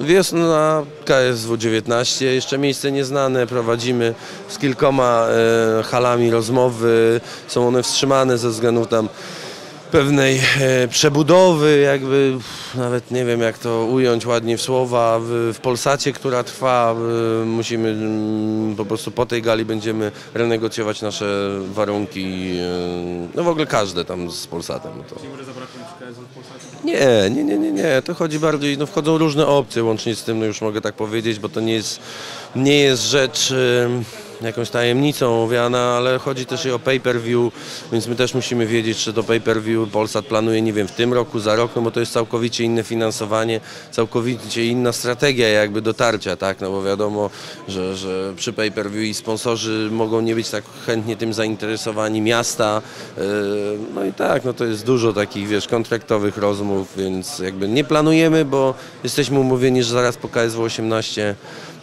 Wiosna KSW 19, jeszcze miejsce nieznane, prowadzimy z kilkoma e, halami rozmowy, są one wstrzymane ze względu tam pewnej e, przebudowy, jakby nawet nie wiem jak to ująć ładnie w słowa, w, Polsacie, która trwa, musimy mm, po prostu po tej gali będziemy renegocjować nasze warunki, e, no w ogóle każde tam z Polsatem. No to. Nie? Nie, nie, nie, nie. To chodzi bardziej, no wchodzą różne opcje łącznie z tym, no już mogę tak powiedzieć, bo to nie jest, nie jest rzecz em, jakąś tajemnicą owiana, ale chodzi też i o pay-per-view, więc my też musimy wiedzieć, czy to pay-per-view Polsat planuje, nie wiem, w tym roku, za rok, no bo to jest całkowicie inne finansowanie, całkowicie inna strategia jakby dotarcia, tak, no bo wiadomo, że, że przy pay-per-view i sponsorzy mogą nie być tak chętnie tym zainteresowani, miasta, yy, no i tak, no to jest dużo takich, wiesz, kontraktowych rozmów, więc jakby nie planujemy, bo jesteśmy umówieni, że zaraz po KSW 18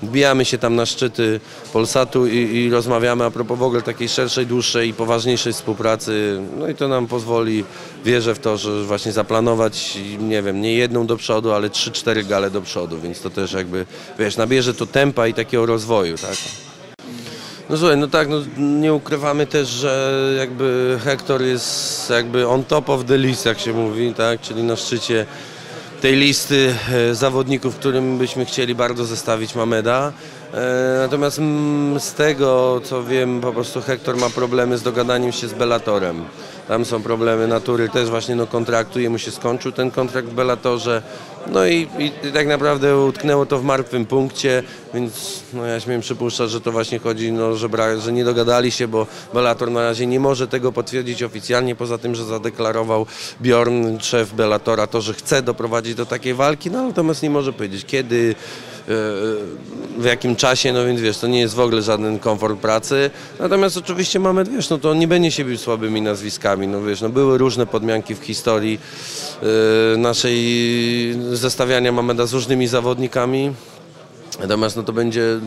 wbijamy się tam na szczyty Polsatu i, i rozmawiamy a propos w ogóle takiej szerszej, dłuższej i poważniejszej współpracy. No i to nam pozwoli, wierzę w to, że właśnie zaplanować, nie wiem, nie jedną do przodu, ale trzy, cztery gale do przodu, więc to też jakby, wiesz, nabierze to tempa i takiego rozwoju, tak? No słuchaj, no tak, no nie ukrywamy też, że jakby Hector jest jakby on top of the list, jak się mówi, tak, czyli na szczycie tej listy e, zawodników, którym byśmy chcieli bardzo zestawić Mameda. E, Natomiast z tego co wiem, po prostu Hector ma problemy z dogadaniem się z Bellatorem. Tam są problemy natury też właśnie no, kontraktu, jemu się skończył ten kontrakt w Bellatorze. No i, i tak naprawdę utknęło to w martwym punkcie, więc no, ja śmiem przypuszczać, że to właśnie chodzi, no, że, że nie dogadali się, bo Bellator na razie nie może tego potwierdzić oficjalnie, poza tym, że zadeklarował Bjorn, szef Bellatora, to, że chce doprowadzić do takiej walki, no natomiast nie może powiedzieć kiedy, w jakim czasie, no więc wiesz, to nie jest w ogóle żaden komfort pracy. Natomiast oczywiście mamy, wiesz, no to on nie będzie się bił słabymi nazwiskami, no wiesz, no były różne podmianki w historii e, naszej zestawiania Mameda z różnymi zawodnikami. Natomiast no to będzie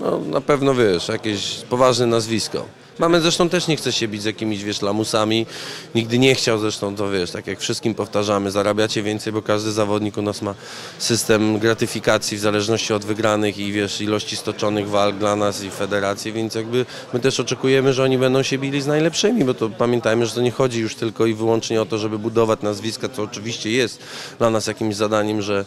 no, na pewno, wiesz, jakieś poważne nazwisko. Mamy zresztą też nie chce się bić z jakimiś, wiesz, lamusami. Nigdy nie chciał zresztą, to wiesz, tak jak wszystkim powtarzamy, zarabiacie więcej, bo każdy zawodnik u nas ma system gratyfikacji w zależności od wygranych i wiesz, ilości stoczonych walk dla nas i federacji, więc jakby my też oczekujemy, że oni będą się bili z najlepszymi, bo to pamiętajmy, że to nie chodzi już tylko i wyłącznie o to, żeby budować nazwiska, co oczywiście jest dla nas jakimś zadaniem, że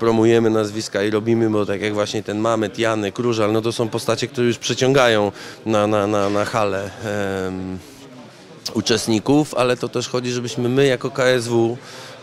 promujemy nazwiska i robimy, bo tak jak właśnie ten Mamet, Janek, Różal, no to są postacie, które już przyciągają na, na, na, na halę uczestników, ale to też chodzi, żebyśmy my jako KSW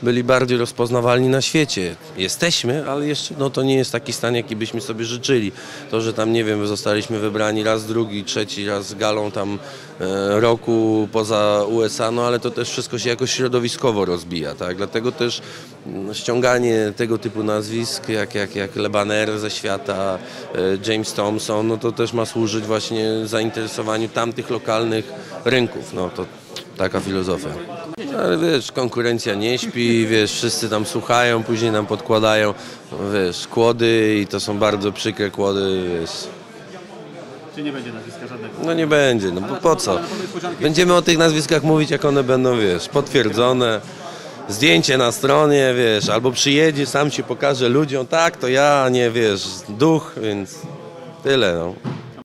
byli bardziej rozpoznawalni na świecie. Jesteśmy, ale jeszcze no, to nie jest taki stan, jaki byśmy sobie życzyli. To, że tam, nie wiem, zostaliśmy wybrani raz, drugi, trzeci raz galą tam e, roku poza USA, no ale to też wszystko się jakoś środowiskowo rozbija, tak? Dlatego też mm, ściąganie tego typu nazwisk, jak, jak, jak Lebaner ze świata, e, James Thompson, no to też ma służyć właśnie zainteresowaniu tamtych lokalnych rynków, no to taka filozofia. Ale wiesz, konkurencja nie śpi, wiesz, wszyscy tam słuchają, później nam podkładają, wiesz, kłody i to są bardzo przykre kłody, wiesz. Czy nie będzie nazwiska żadnego? No nie będzie, no bo po co? Będziemy o tych nazwiskach mówić, jak one będą, wiesz, potwierdzone. Zdjęcie na stronie, wiesz, albo przyjedzie, sam ci pokaże ludziom, tak, to ja, nie, wiesz, duch, więc tyle, no.